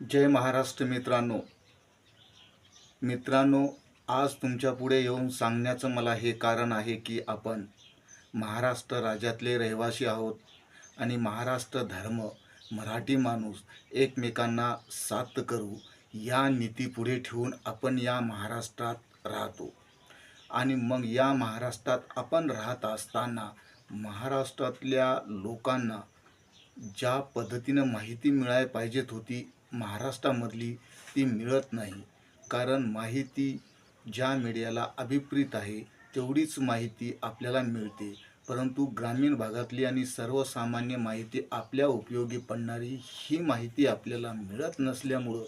जय महाराष्ट्र मित्रांनो. मित्रांनो आज तुमच्यापुढे येऊन सांगण्याचं मला हे कारण आहे की आपण महाराष्ट्र राज्यातले रहिवासी आहोत आणि महाराष्ट्र धर्म मराठी माणूस एकमेकांना साथ करू या नीती पुढे ठेवून आपण या महाराष्ट्रात राहतो. आणि मग या महाराष्ट्रात आपण राहत असताना महाराष्ट्रातल्या लोकांना ज्या पद्धतीनं माहिती मिळायला पाहिजेत होती महाराष्ट्रामधली ती मिळत नाही. कारण माहिती ज्या मीडियाला अभिप्रेत आहे तेवढीच माहिती आपल्याला मिळते. परंतु ग्रामीण भागातली आणि सर्वसामान्य माहिती आपल्या उपयोगी पडणारी ही माहिती आपल्याला मिळत नसल्यामुळं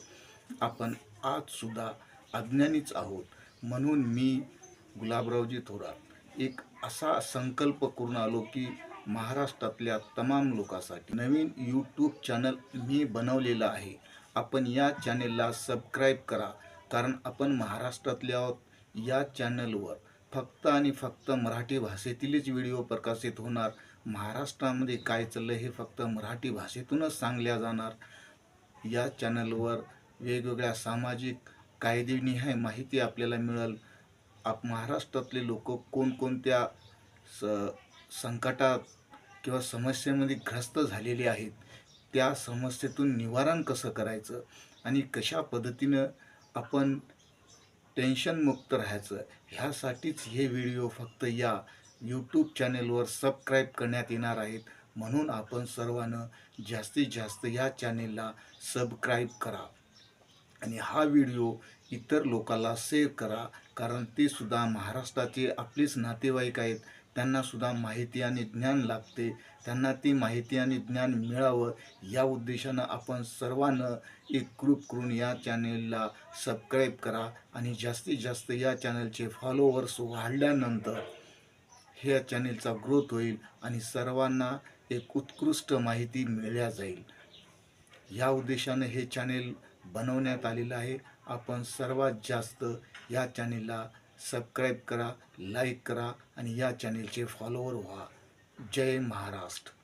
आपण आजसुद्धा अज्ञानीच आहोत. म्हणून मी गुलाबरावजी थोरात एक असा संकल्प करून आलो की महाराष्ट्रातल्या तमाम लोकांसाठी नवीन यूट्यूब चॅनल मी बनवलेलं आहे. आपण या चॅनेलला सबस्क्राईब करा. कारण आपण महाराष्ट्रातले आहोत या चॅनलवर फक्त आणि फक्त मराठी भाषेतीलच व्हिडिओ प्रकाशित होणार. महाराष्ट्रामध्ये काय चाललं हे फक्त मराठी भाषेतूनच सांगल्या जाणार. या चॅनलवर वेगवेगळ्या सामाजिक कायदेनिहाय माहिती आपल्याला मिळेल. आप महाराष्ट्रातले लोक कोणकोणत्या स संकटात किंवा समस्येमध्ये ग्रस्त झालेले आहेत त्या समस्येतून निवारण कसं करायचं आणि कशा पद्धतीनं आपण टेन्शनमुक्त राहायचं ह्यासाठीच हे व्हिडिओ फक्त या यूट्यूब चॅनेलवर सबस्क्राईब करण्यात येणार आहेत. म्हणून आपण सर्वानं जास्तीत जास्त या चॅनेलला सबस्क्राईब करा आणि हा व्हिडिओ इतर लोकांना शेअर करा. कारण ते सुद्धा महाराष्ट्राचे आपलेच नातेवाईक आहेत. त्यांनासुद्धा माहिती आणि ज्ञान लागते. त्यांना ती माहिती आणि ज्ञान मिळावं या उद्देशानं आपण सर्वांना एक ग्रुप करून या चॅनेलला सबस्क्राईब करा आणि जास्तीत जास्त या चॅनलचे फॉलोअर्स वाढल्यानंतर ह्या चॅनेलचा ग्रोथ होईल आणि सर्वांना एक उत्कृष्ट माहिती मिळल्या जाईल. या उद्देशानं हे चॅनेल बनवण्यात आलेलं आहे. आपण सर्वात जास्त या चॅनेलला सबस्क्राईब करा लाईक करा आणि या चॅनेलचे फॉलोवर व्हा. जय महाराष्ट्र.